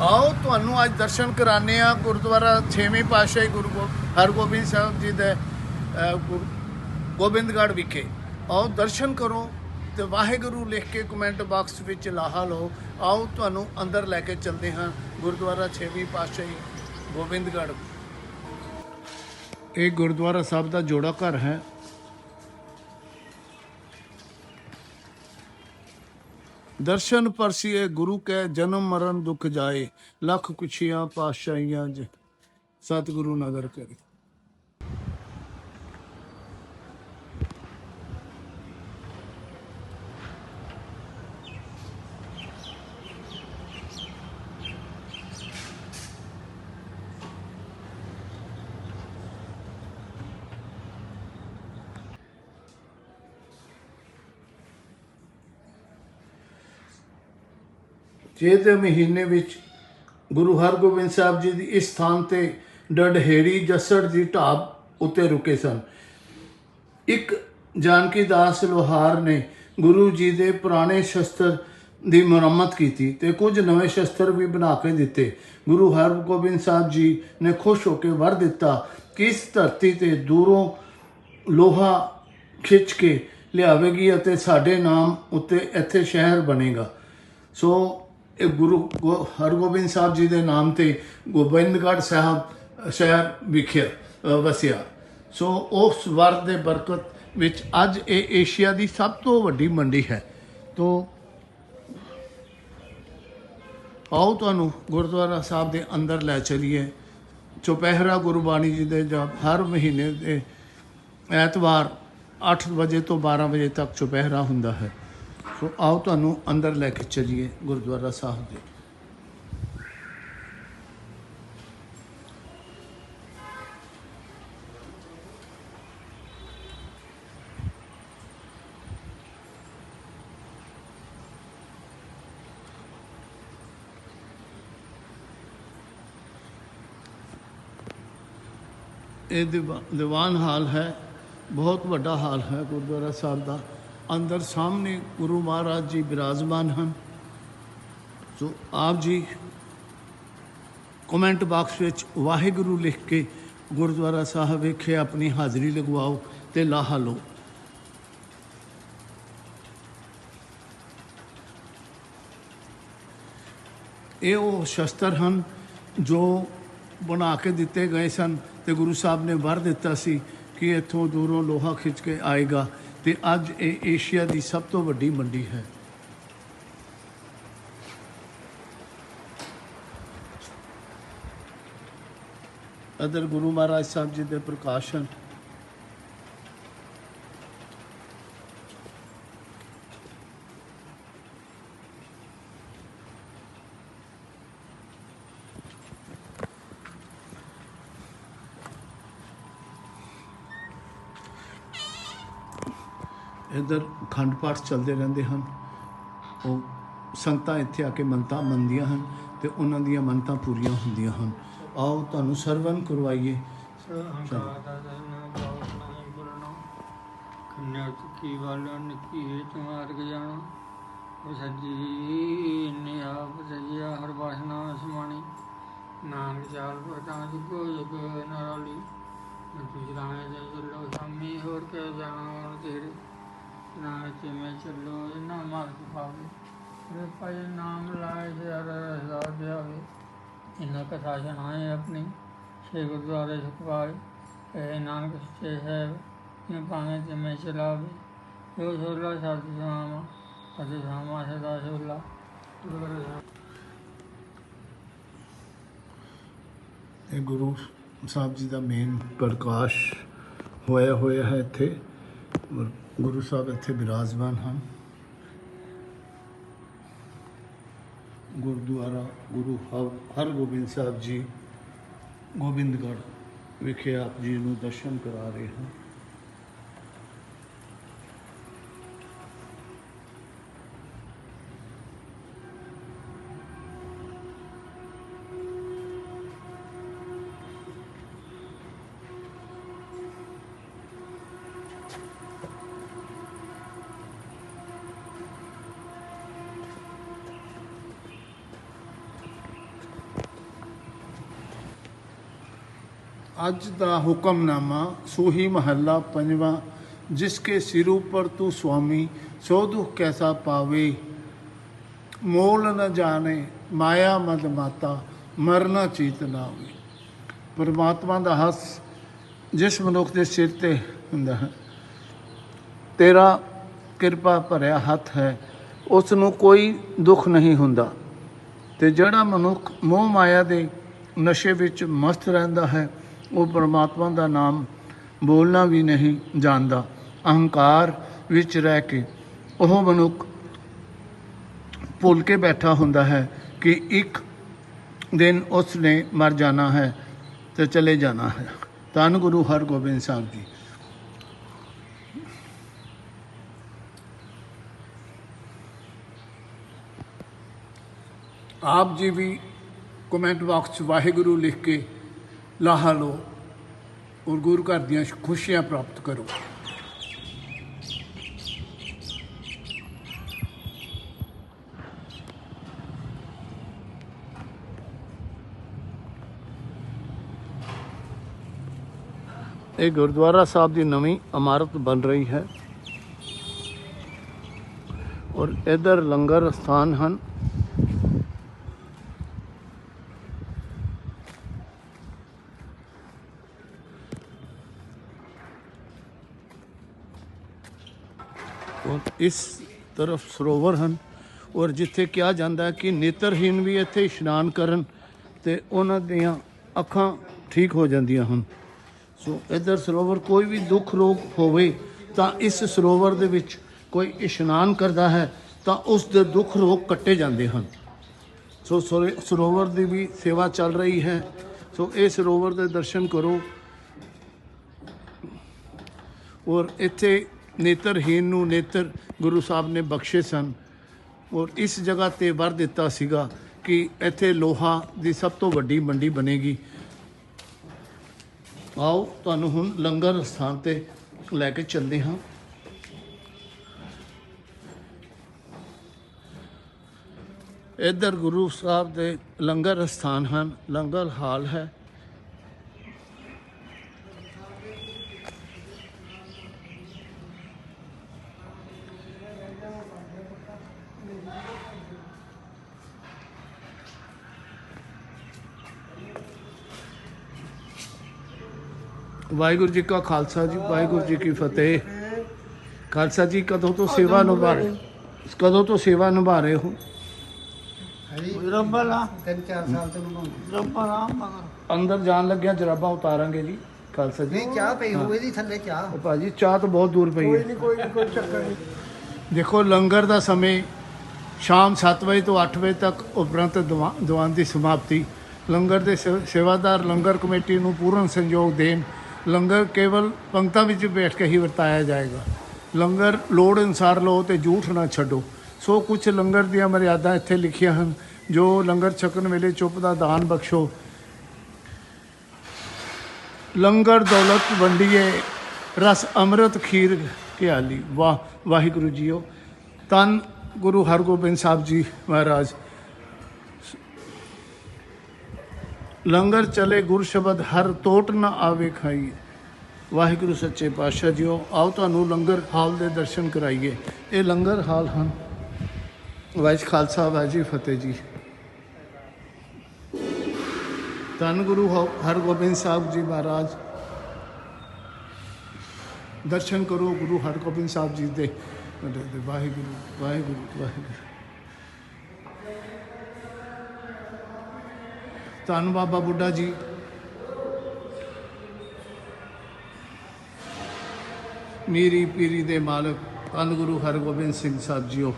ਆਓ, ਤੁਹਾਨੂੰ ਅੱਜ ਦਰਸ਼ਨ ਕਰਾਣੇ ਆ ਗੁਰਦੁਆਰਾ 6ਵੀਂ ਪਾਤਸ਼ਾਹੀ ਗੁਰੂ ਗੋ- ਹਰਗੋਬਿੰਦ ਸਾਹਿਬ ਜੀ ਦੇ ਗੁਰ- ਗੋਬਿੰਦਗੜ੍ਹ ਵਿਖੇ। ਆਓ, ਦਰਸ਼ਨ ਕਰੋ ਤੇ ਵਾਹਿਗੁਰੂ ਲਿਖ ਕੇ ਕਮੈਂਟ ਬਾਕਸ ਵਿੱਚ ਲਾਹਾ ਲਓ। ਆਓ, ਤੁਹਾਨੂੰ ਅੰਦਰ ਲੈ ਕੇ ਚੱਲਦੇ ਹਾਂ। ਗੁਰਦੁਆਰਾ 6ਵੀਂ ਪਾਤਸ਼ਾਹੀ ਗੋਬਿੰਦਗੜ੍ਹ। ਇਹ ਗੁਰਦੁਆਰਾ ਸਾਹਿਬ ਦਾ ਜੋੜਾ ਘਰ ਹੈ। ਦਰਸ਼ਨ ਪਰਸੀਏ ਗੁਰੂ ਕੈ ਜਨਮ ਮਰਨ ਦੁਖ ਜਾਏ, ਲੱਖ ਕੁਛੀਆਂ ਪਾਤਸ਼ਾਹੀਆਂ ਜ। ਸਤਿਗੁਰੂ ਨਦਰ ਕਰੇ। ਚੇਤ ਦੇ ਮਹੀਨੇ ਵਿੱਚ ਗੁਰੂ ਹਰਗੋਬਿੰਦ ਸਾਹਿਬ ਜੀ ਦੀ ਇਸ ਸਥਾਨ ਤੇ ਡਡਹੇੜੀ ਜਸੜ ਦੀ ਢਾਬ ਉੱਤੇ ਰੁਕੇ ਸਨ। ਇੱਕ ਜਾਨਕੀ ਦਾਸ ਲੋਹਾਰ ਨੇ ਗੁਰੂ ਜੀ ਦੇ ਪੁਰਾਣੇ ਸ਼ਸਤਰ ਦੀ ਮੁਰੰਮਤ ਕੀਤੀ ਤੇ ਕੁਝ ਨਵੇਂ ਸ਼ਸਤਰ ਵੀ ਬਣਾ ਕੇ ਦਿੱਤੇ। ਗੁਰੂ ਹਰਗੋਬਿੰਦ ਸਾਹਿਬ ਜੀ ਨੇ ਖੁਸ਼ ਹੋ ਕੇ ਵਰ ਦਿੱਤਾ ਕਿ ਇਸ ਧਰਤੀ ਤੇ ਦੂਰੋਂ ਲੋਹਾ ਖਿੱਚ ਕੇ ਲਿਆਵੇਗੀ ਅਤੇ ਸਾਡੇ ਨਾਮ ਉੱਤੇ ਇੱਥੇ ਸ਼ਹਿਰ ਬਣੇਗਾ। ਸੋ ਇਹ ਗੁਰੂ ਗੋ- ਹਰਗੋਬਿੰਦ ਸਾਹਿਬ ਜੀ ਦੇ ਨਾਮ ਤੇ ਗੋਬਿੰਦਗੜ੍ਹ ਸਾਹਿਬ ਸ਼ਹਿਰ ਵਿਖਿਆ ਵਸਿਆ। ਸੋ ਉਸ ਵਰ ਦੇ ਬਰਕਤ ਵਿੱਚ ਅੱਜ ਇਹ ਏਸ਼ੀਆ ਦੀ ਸਭ ਤੋਂ ਵੱਡੀ ਮੰਡੀ ਹੈ। ਤੋ ਆਓ ਤੁਹਾਨੂੰ ਗੁਰਦੁਆਰਾ ਸਾਹਿਬ ਦੇ ਅੰਦਰ ਲੈ ਚਲੀਏ। ਚੁਪਹਿਰਾ ਗੁਰਬਾਣੀ ਜੀ ਦੇ ਜਪ ਹਰ ਮਹੀਨੇ ਦੇ ਐਤਵਾਰ 8 ਵਜੇ ਤੋਂ 12 ਵਜੇ ਤੱਕ ਚੁਪਹਿਰਾ ਹੁੰਦਾ ਹੈ। ਸੋ ਆਓ ਤੁਹਾਨੂੰ ਅੰਦਰ ਲੈ ਕੇ ਚਲੀਏ ਗੁਰਦੁਆਰਾ ਸਾਹਿਬ ਦੇ। ਇਹ ਦੀਵਾਨ ਹਾਲ ਹੈ, ਬਹੁਤ ਵੱਡਾ ਹਾਲ ਹੈ ਗੁਰਦੁਆਰਾ ਸਾਹਿਬ ਦਾ। ਅੰਦਰ ਸਾਹਮਣੇ ਗੁਰੂ ਮਹਾਰਾਜ ਜੀ ਬਿਰਾਜਮਾਨ ਹਨ। ਸੋ ਆਪ ਜੀ ਕਮੈਂਟ ਬਾਕਸ ਵਿੱਚ ਵਾਹਿਗੁਰੂ ਲਿਖ ਕੇ ਗੁਰਦੁਆਰਾ ਸਾਹਿਬ ਵਿਖੇ ਆਪਣੀ ਹਾਜ਼ਰੀ ਲਗਵਾਓ ਤੇ ਲਾਹਾ ਲਓ। ਇਹ ਉਹ ਸ਼ਸਤਰ ਹਨ ਜੋ ਬਣਾ ਕੇ ਦਿੱਤੇ ਗਏ ਸਨ ਤੇ ਗੁਰੂ ਸਾਹਿਬ ਨੇ ਵਰ ਦਿੱਤਾ ਸੀ ਕਿ ਇੱਥੋਂ ਦੂਰੋਂ ਲੋਹਾ ਖਿੱਚ ਕੇ ਆਏਗਾ। ਤੇ ਅੱਜ ਇਹ ਏਸ਼ੀਆ ਦੀ ਸਭ ਤੋਂ ਵੱਡੀ ਮੰਡੀ ਹੈ। ਅਦਰ ਗੁਰੂ ਮਹਾਰਾਜ ਸਾਹਿਬ ਜੀ ਦੇ ਪ੍ਰਕਾਸ਼ਨ ਇੱਧਰ ਖੰਡ ਪਾਠ ਚੱਲਦੇ ਰਹਿੰਦੇ ਹਨ। ਉਹ ਸੰਗਤਾਂ ਇੱਥੇ ਆ ਕੇ ਮੰਨਤਾਂ ਮੰਨਦੀਆਂ ਹਨ ਤੇ ਉਹਨਾਂ ਦੀਆਂ ਮੰਨਤਾਂ ਪੂਰੀਆਂ ਹੁੰਦੀਆਂ ਹਨ। ਆਓ ਤੁਹਾਨੂੰ ਸਰਵਨ ਕਰਵਾਈਏ। ਕੰਨਿਆ ਕੀ ਵਾਲੋ ਨਿੱਕੀ ਹੈ ਤੁਮਾਰ ਕੇ ਜਾਣਾ ਉਹ ਸੱਜੀ ਨੇ ਆਪ ਸਜਿਆ ਹਰ ਬਾਸ਼ਨਾ ਸਮਾਣੀ ਨਾਨਕ ਚਾਲ ਪਟਾਂ ਜੁਗੋ ਜੁਗ ਨਰਾਲੀ ਤੁਝ ਰਾਣੇ ਜੇ ਚੱਲੋ ਸਾਮੀ ਹੋਰ ਕੇ ਜਾਣਾ ਤੇਰੇ ਨਾਮ ਤੇ ਚੱਲੋ, ਇਹਨਾਂ ਮਾਲਕ ਪਾਵੇ ਰੇ ਪਾਏ ਨਾਮ ਲਾਏ ਹਰ ਰਸਾ ਦਿਆਵੇ ਇਨ੍ਹਾਂ ਕਥਾ ਸੁਣਾਏ ਆਪਣੀ ਛੇ ਗੁਰਦੁਆਰੇ ਸੁਖਵਾਏ ਇਹ ਨਾਨਕ ਸੱਚੇ ਹੈ ਇਹ ਭਾਵੇਂ ਤੇ ਚਲਾਵੇ। ਜੋ ਸੋਲਾ ਸਤ ਸੁਆਮਾ ਅਤੇ ਸਾਮਾ ਸਦਾ ਸੋਲਾ ਗੁਰੂ ਇਹ ਗੁਰੂ ਸਾਹਿਬ ਜੀ ਦਾ ਮੇਨ ਪ੍ਰਕਾਸ਼ ਹੋਇਆ ਹੋਇਆ ਹੈ ਇੱਥੇ। ਗੁਰੂ ਸਾਹਿਬ ਇੱਥੇ ਬਿਰਾਜਮਾਨ ਹਨ। ਗੁਰਦੁਆਰਾ ਗੁਰੂ ਹਰ- ਹਰਗੋਬਿੰਦ ਸਾਹਿਬ ਜੀ ਗੋਬਿੰਦਗੜ੍ਹ ਵਿਖੇ ਆਪ ਜੀ ਨੂੰ ਦਰਸ਼ਨ ਕਰਾ ਰਹੇ ਹਨ। ਅੱਜ ਦਾ ਹੁਕਮਨਾਮਾ ਸੂਹੀ ਮਹੱਲਾ ਪੰਜਵਾਂ, ਜਿਸ ਕੇ ਸਿਰ ਉਪਰ ਤੂੰ ਸੁਆਮੀ, ਸੋ ਦੁਖ ਕੈਸਾ ਪਾਵੇ? ਮੋਲ ਨ ਜਾਣੇ, ਮਾਇਆ ਮਦ ਮਾਤਾ, ਮਰਨਾ ਚੀਤ ਨਾ ਹੋਵੇ। ਪਰਮਾਤਮਾ ਦਾ ਹੱਸ ਜਿਸ ਮਨੁੱਖ ਦੇ ਸਿਰ ਤੇ ਹੁੰਦਾ ਹੈ, ਤੇਰਾ ਕਿਰਪਾ ਭਰਿਆ ਹੱਥ ਹੈ ਉਸ ਨੂੰ ਕੋਈ ਦੁੱਖ ਨਹੀਂ ਹੁੰਦਾ। ਤੇ ਜਿਹੜਾ ਮਨੁੱਖ ਮੋਹ ਮਾਇਆ ਦੇ ਨਸ਼ੇ ਵਿੱਚ ਮਸਤ ਰਹਿੰਦਾ ਹੈ ਉਹ ਪਰਮਾਤਮਾ ਦਾ ਨਾਮ ਬੋਲਣਾ ਵੀ ਨਹੀਂ ਜਾਣਦਾ ਅਹੰਕਾਰ ਵਿੱਚ ਰਹਿ ਕੇ ਉਹ ਮਨੁੱਖ ਭੁੱਲ ਕੇ ਬੈਠਾ ਹੁੰਦਾ ਹੈ ਕਿ ਇੱਕ ਦਿਨ ਉਸ ਨੇ ਮਰ ਜਾਣਾ ਹੈ ਤੇ ਚਲੇ ਜਾਣਾ ਹੈ। ਧੰਨ ਗੁਰੂ ਹਰਗੋਬਿੰਦ ਸਾਹਿਬ ਜੀ। ਆਪ ਜੀ ਵੀ ਕਮੈਂਟ ਬਾਕਸ 'ਚ ਵਾਹਿਗੁਰੂ ਲਿਖ ਕੇ ਲਾਹਾ ਲਓ ਔਰ ਗੁਰੂ ਘਰ ਦੀਆਂ ਖੁਸ਼ੀਆਂ ਪ੍ਰਾਪਤ ਕਰੋ। ਇਹ ਗੁਰਦੁਆਰਾ ਸਾਹਿਬ ਦੀ ਨਵੀਂ ਇਮਾਰਤ ਬਣ ਰਹੀ ਹੈ। ਔਰ ਇਧਰ ਲੰਗਰ ਸਥਾਨ ਹਨ। ਇਸ ਤਰਫ ਸਰੋਵਰ ਹਨ ਔਰ ਜਿੱਥੇ ਕਿਹਾ ਜਾਂਦਾ ਹੈ ਕਿ ਨੇਤਰਹੀਨ ਵੀ ਇੱਥੇ ਇਸ਼ਨਾਨ ਕਰਨ ਤੇ ਉਹਨਾਂ ਦੀਆਂ ਅੱਖਾਂ ਠੀਕ ਹੋ ਜਾਂਦੀਆਂ ਹਨ। ਸੋ ਇਧਰ ਸਰੋਵਰ ਕੋਈ ਵੀ ਦੁੱਖ ਰੋਗ ਹੋਵੇ ਤਾਂ ਇਸ ਸਰੋਵਰ ਦੇ ਵਿੱਚ ਕੋਈ ਇਸ਼ਨਾਨ ਕਰਦਾ ਹੈ ਤਾਂ ਉਸ ਦੇ ਦੁੱਖ ਰੋਗ ਕੱਟੇ ਜਾਂਦੇ ਹਨ। ਸੋ ਸਰੋਵਰ ਦੀ ਵੀ ਸੇਵਾ ਚੱਲ ਰਹੀ ਹੈ। ਸੋ ਇਹ ਸਰੋਵਰ ਦੇ ਦਰਸ਼ਨ ਕਰੋ। ਔਰ ਇੱਥੇ ਨੇਤਰਹੀਨ ਨੂੰ ਨੇਤਰ ਗੁਰੂ ਸਾਹਿਬ ਨੇ ਬਖਸ਼ੇ ਸਨ। ਔਰ ਇਸ ਜਗ੍ਹਾ ਤੇ ਵਰ ਦਿੱਤਾ ਸੀਗਾ ਕਿ ਇੱਥੇ ਲੋਹਾ ਦੀ ਸਭ ਤੋਂ ਵੱਡੀ ਮੰਡੀ ਬਣੇਗੀ। ਆਓ ਤੁਹਾਨੂੰ ਹੁਣ ਲੰਗਰ ਸਥਾਨ ਤੇ ਲੈ ਕੇ ਚੱਲਦੇ ਹਾਂ। ਇੱਧਰ ਗੁਰੂ ਸਾਹਿਬ ਦੇ ਲੰਗਰ ਸਥਾਨ ਹਨ। ਲੰਗਰ ਹਾਲ ਹੈ। ਵਾਹਿਗੁਰੂ ਜੀ ਕਾ ਖਾਲਸਾ ਜੀ ਵਾਹਿਗੁਰੂ ਜੀ ਕੀ ਫਤਿਹ। ਖਾਲਸਾ ਜੀ ਕਦੋਂ ਤੋਂ ਸੇਵਾ ਨਿਭਾ ਰਹੇ ਕਦੋਂ ਤੋਂ ਸੇਵਾ ਨਿਭਾ ਰਹੇ ਹੋ? ਰੱਬਾ ਲਾ ਤਿੰਨ ਚਾਰ ਸਾਲ ਤੋਂ ਨਿਭਾਉਂਦੇ। ਰੱਬਾ ਲਾ ਮਗਰ। ਅੰਦਰ ਜਾਣ ਲੱਗਿਆ ਜਰਾਬਾਂ ਉਤਾਰਾਂਗੇ ਜੀ ਖਾਲਸਾ ਜੀ। ਨਹੀਂ ਚਾਹ ਪਈ ਹੋਵੇ ਦੀ ਥੱਲੇ ਚਾਹ। ਉਹ ਭਾਜੀ ਚਾਹ ਤਾਂ ਬਹੁਤ ਦੂਰ ਪਈ ਹੈ। ਨਹੀਂ ਕੋਈ ਨਹੀਂ ਕੋਈ ਚੱਕਰ ਨਹੀਂ। ਦੇਖੋ ਲੰਗਰ ਦਾ ਸਮੇਂ ਸ਼ਾਮ 7 ਵਜੇ ਤੋਂ 8 ਵਜੇ ਤੱਕ ਉਪਰੰਤ ਦੀਵਾ- ਦੀਵਾਨ ਦੀ ਸਮਾਪਤੀ। ਲੰਗਰ ਦੇ ਸੇ- ਸੇਵਾਦਾਰ ਲੰਗਰ ਕਮੇਟੀ ਨੂੰ ਪੂਰਨ ਸਹਿਯੋਗ ਦੇਣ ਲੰਗਰ ਕੇਵਲ ਪੰਕਤਾਂ ਵਿੱਚ ਬੈਠ ਕੇ ਹੀ ਵਰਤਾਇਆ ਜਾਏਗਾ। ਲੰਗਰ ਲੋੜ ਅਨੁਸਾਰ ਲਓ ਤੇ ਝੂਠ ਨਾ ਛੱਡੋ। ਸੋ ਕੁਝ ਲੰਗਰ ਦੀਆਂ ਮਰਿਆਦਾ ਇੱਥੇ ਲਿਖੀਆਂ ਹਨ, ਜੋ ਲੰਗਰ ਛਕਣ ਵੇਲੇ ਚੁੱਪ ਦਾ ਦਾਨ ਬਖਸ਼ੋ। ਲੰਗਰ ਦੌਲਤ ਵੰਡੀਏ, ਰਸ ਅੰਮ੍ਰਿਤ ਖੀਰ ਕਿਆਲੀ ਵਾਹ, ਵਾਹਿਗੁਰੂ ਜੀਓ। ਤਨ ਗੁਰੂ ਹਰਗੋਬਿੰਦ ਸਾਹਿਬ ਜੀ ਮਹਾਰਾਜ। ਲੰਗਰ ਚਲੇ ਗੁਰ ਸ਼ਬਦ ਹਰ ਟੋਟ ਨਾ ਆਵੇ ਖਾਈਏ ਵਾਹਿਗੁਰੂ ਸੱਚੇ ਪਾਤਸ਼ਾਹ ਜੀਓ, ਆਓ ਤੁਹਾਨੂੰ ਲੰਗਰ ਹਾਲ ਦੇ ਦਰਸ਼ਨ ਕਰਾਈਏ। ਇਹ ਲੰਗਰ ਹਾਲ ਹਨ। ਵਾਹਿ ਖਾਲਸਾ, ਵਾਹਿਗੁਰੂ ਫਤਿਹ ਜੀ। ਧੰਨ ਗੁਰੂ ਹਰਗੋਬਿੰਦ ਸਾਹਿਬ ਜੀ ਮਹਾਰਾਜ। ਦਰਸ਼ਨ ਕਰੋ ਗੁਰੂ ਹਰਗੋਬਿੰਦ ਸਾਹਿਬ ਜੀ ਦੇ। ਵਾਹਿਗੁਰੂ ਵਾਹਿਗੁਰੂ ਵਾਹਿਗੁਰੂ। ਧੰਨ ਬਾਬਾ ਬੁੱਢਾ ਜੀ। ਮੀਰੀ ਪੀਰੀ ਦੇ ਮਾਲਕ ਧੰਨ ਗੁਰੂ ਹਰਗੋਬਿੰਦ ਸਿੰਘ ਸਾਹਿਬ ਜੀਓ।